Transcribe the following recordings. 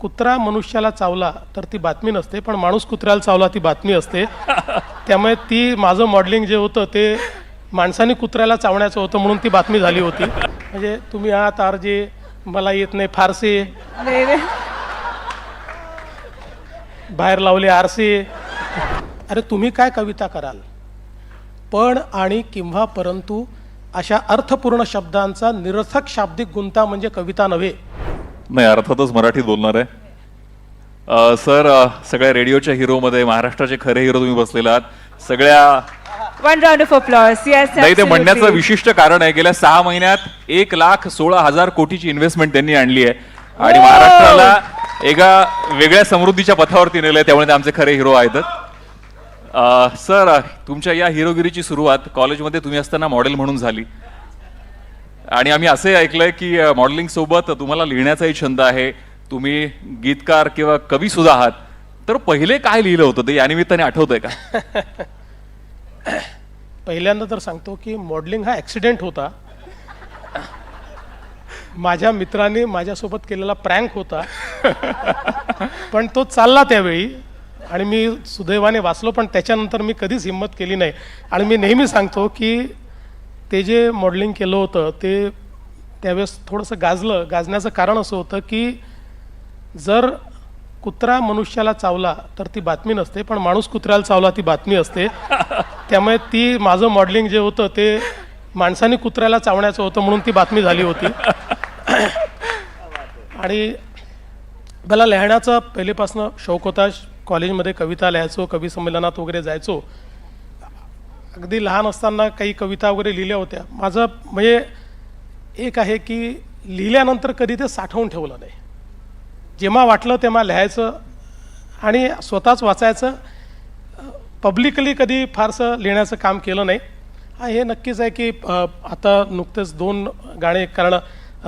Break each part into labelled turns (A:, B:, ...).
A: कुत्रा मनुष्याला चावला तर ती बातमी नसते पण माणूस कुत्र्याला चावला ती बातमी असते. त्यामुळे ती माझं मॉडेलिंग जे होतं ते माणसाने कुत्र्याला चावण्याचं होतं म्हणून ती बातमी झाली होती. म्हणजे तुम्ही आहात आर जे मला येत नाही फारसे. बाहेर लावले आरसे. अरे तुम्ही काय कविता कराल? पण आणि किंवा परंतु अशा अर्थपूर्ण शब्दांचा निरर्थक शाब्दिक गुंता म्हणजे कविता नव्हे.
B: नाही अर्थातच मराठीत बोलणार आहे. सर सगळ्या रेडिओच्या हिरोमध्ये महाराष्ट्राचे खरे हिरो तुम्ही बसलेले आहात. सगळ्या
C: round of applause. Yes,
B: नाही ते म्हणण्याचं. विशिष्ट कारण आहे गेल्या सहा महिन्यात एक लाख सोळा हजार कोटीची इन्व्हेस्टमेंट त्यांनी आणली आहे. आणि महाराष्ट्राला एका वेगळ्या समृद्धीच्या पथावरती नेलंय त्यामुळे ते आमचे खरे हिरो आहेतच अ, सर तुमच्या या हिरोगिरीची सुरुवात कॉलेजमध्ये तुम्ही असताना मॉडेल म्हणून झाली. आणि आम्ही असे ऐकलंय की मॉडेलिंग सोबत तुम्हाला लिहिण्याचाही छंद आहे. तुम्ही गीतकार किंवा कवी सुद्धा आहात. तर पहिले काय लिहिलं होतं? ते यानिमित्ताने आठवतंय का?
A: पहिल्यांदा तर सांगतो की मॉडेलिंग हा ॲक्सिडेंट होता. माझ्या मित्राने माझ्यासोबत केलेला प्रँक होता. पण तो चालला त्यावेळी आणि मी सुदैवाने वाचलो पण त्याच्यानंतर मी कधीच हिंमत केली नाही. आणि मी नेहमी सांगतो की ते जे मॉडेलिंग केलं होतं ते त्यावेळेस थोडंसं गाजलं. गाजण्याचं कारण असं होतं की जर कुत्रा मनुष्याला चावला तर ती बातमी नसते. पण माणूस कुत्र्याला चावला ती बातमी असते. त्यामुळे ती माझं मॉडेलिंग जे होतं ते माणसाने कुत्र्याला चावण्याचं होतं म्हणून ती बातमी झाली होती. आणि मला लिहिण्याचा पहिलेपासनं शौक होता. कॉलेजमध्ये कविता लिहायचो कवी संमेलनात वगैरे जायचो. अगदी लहान असताना काही कविता वगैरे लिहिल्या होत्या. माझं म्हणजे एक आहे की लिहिल्यानंतर कधी ते साठवून ठेवलं नाही. जेव्हा वाटलं तेव्हा लिहायचं आणि स्वतःच वाचायचं. पब्लिकली कधी फारसं लिहिण्याचं काम केलं नाही. हा हे नक्कीच आहे की आता नुकतेच दोन गाणे कारण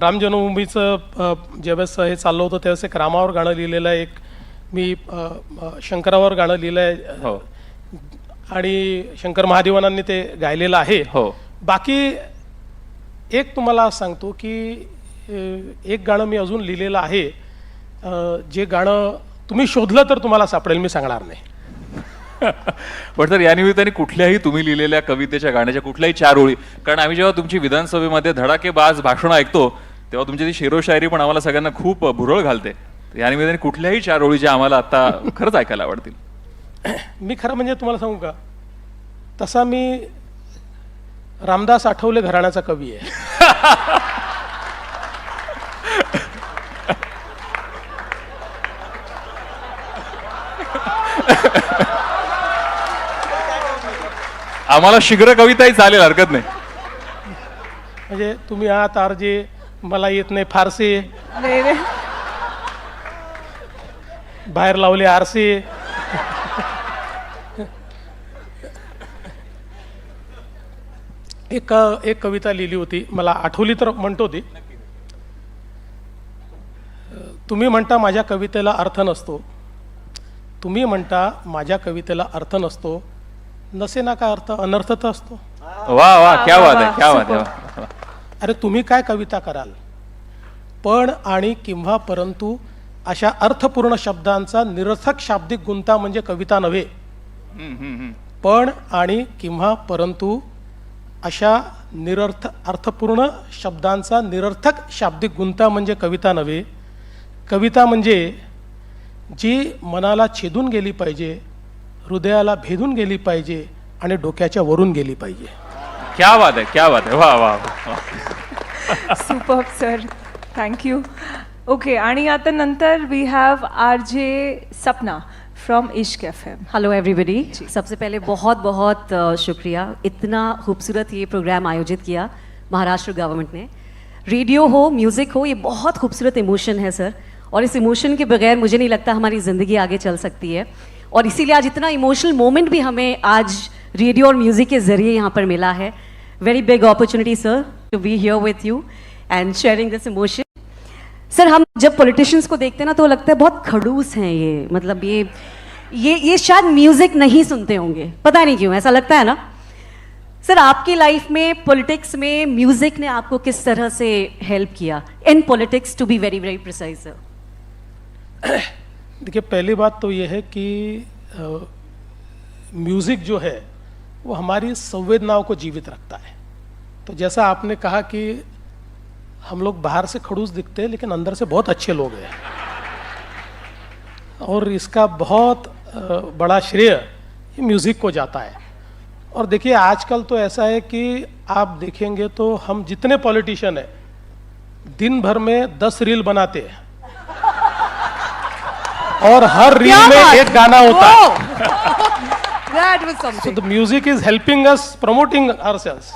A: राम जन्मभूमीचं ज्यावेळेस हे चाललं होतं त्यावेळेस एक रामावर गाणं लिहिलेलं आहे. एक मी शंकरावर गाणं लिहिलं आहे
B: हो.
A: आणि शंकर महादेवानांनी ते गायलेलं आहे.
B: हो.
A: बाकी एक तुम्हाला सांगतो की एक गाणं मी अजून लिहिलेलं आहे. जे गाणं तुम्ही शोधलं तर तुम्हाला सापडेल मी सांगणार नाही.
B: पण तर या निमित्ताने कुठल्याही तुम्ही लिहिलेल्या कवितेच्या गाण्याच्या कुठल्याही चार ओळी कारण आम्ही जेव्हा तुमची विधानसभेमध्ये धडाकेबाज भाषणं ऐकतो तेव्हा तुमची ती शेरोशायरी पण आम्हाला सगळ्यांना खूप भुरळ घालते. तर या निमित्ताने कुठल्याही चार ओळी ज्या आम्हाला आता खरंच ऐकायला आवडतील.
A: मी खरं म्हणजे तुम्हाला सांगू का? तसा मी रामदास आठवले घराण्याचा कवी आहे.
B: आम्हाला शीघ्र कविताही चालेल हरकत नाही.
A: म्हणजे तुम्ही आहात आर जे मला येत नाही फारसे.
C: नाही नाही.
A: बाहेर लावले आरसे. एक एक कविता लिहिली होती. मला आठवली तर म्हणतो ती. तुम्ही म्हणता माझ्या कवितेला अर्थ नसतो. तुम्ही म्हणता माझ्या कवितेला अर्थ नसतो. नसे ना काय अर्थ? अनर्थ तर असतो.
B: वा वा क्या बात आहे क्या बात आहे.
A: अरे तुम्ही काय कविता कराल? पण आणि किंवा परंतु अशा अर्थपूर्ण शब्दांचा निरर्थक शाब्दिक गुंता म्हणजे कविता नव्हे. पण आणि किंवा परंतु अशा निरर्थ अर्थपूर्ण शब्दांचा निरर्थक शाब्दिक गुंता म्हणजे कविता नव्हे. कविता म्हणजे जी मनाला छेदून गेली पाहिजे हृदयाला भेदून गेली पाहिजे आणि डोक्याच्या वरून गेली पाहिजे.
B: क्या बात आहे क्या बात आहे. वा वा वा.
C: सुपर सर थँक्यू ओके आणि आता नंतर we have R J Sapna from Ishq F M
D: hello everybody सबसे पहले बहुत बहुत शुक्रिया। इतना खूबसूरत ये प्रोग्राम आयोजित किया महाराष्ट्र गवर्नमेंट ने। रेडियो हो म्यूज़िक हो ये बहुत खूबसूरत इमोशन है सर और इस इमोशन के बगैर मुझे नहीं लगता हमारी ज़िंदगी आगे चल सकती है। और इसीलिए आज इतना इमोशनल मोमेंट भी हमें आज रेडियो और म्यूज़िक के ज़रिए यहाँ पर मिला है। Very big opportunity sir to be here with you and sharing this emotion sir, हम जब पॉलिटिशियंस को देखते हैं ना तो लगता है बहुत खड़ूस हैं ये। मतलब ये ये ये शायद म्यूज़िक नहीं सुनते होंगे। पता नहीं क्यों, ऐसा लगता है ना? सर, आपकी लाइफ में पॉलिटिक्स में म्यूज़िक ने आपको किस तरह से help KIA? In politics to be very very precise sir
A: देखिए, पहली बात तो ये है कि म्यूज़िक जो है, वो हमारी संवेदनाओं को जीवित रखता है। तो जैसा आपने कहा कि हम लोग बाहर से खड़ूस दिखते हैं लेकिन अंदर से बहुत अच्छे लोग हैं। और इसका बहुत बड़ा श्रेय ये म्यूज़िक को जाता है। और देखिए आजकल तो ऐसा है कि आप देखेंगे तो हम जितने पॉलिटिशियन हैं दिन भर में दस रील बनाते हैं। और हर रील में एक गाना होता है।
C: Something.
A: the music is helping us promoting ourselves.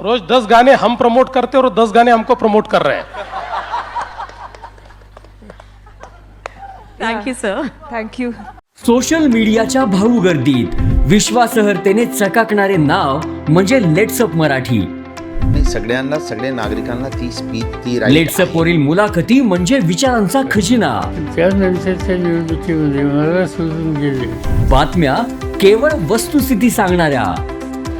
A: रोज दस गाने हम प्रमोट करते और दस गाने हमको प्रमोट कर रहे हैं।
D: Thank you sir
C: Thank you.
E: Social मीडियाच्या भाऊ गर्दीत विश्वासहर्तेने चकाकणारे नाव म्हणजे लेट्सअप मराठी.
F: नाही सगळ्यांना सगळ्या नागरिकांना ती स्पीच ती right
E: लेट्सअप
F: आहे.
E: वरील मुलाखती म्हणजे विचारांचा खजिना.
G: त्यानंतरच्या निवडणुकीमध्ये मला सोडून गेले.
E: बातम्या केवळ वस्तुस्थिती सांगणाऱ्या.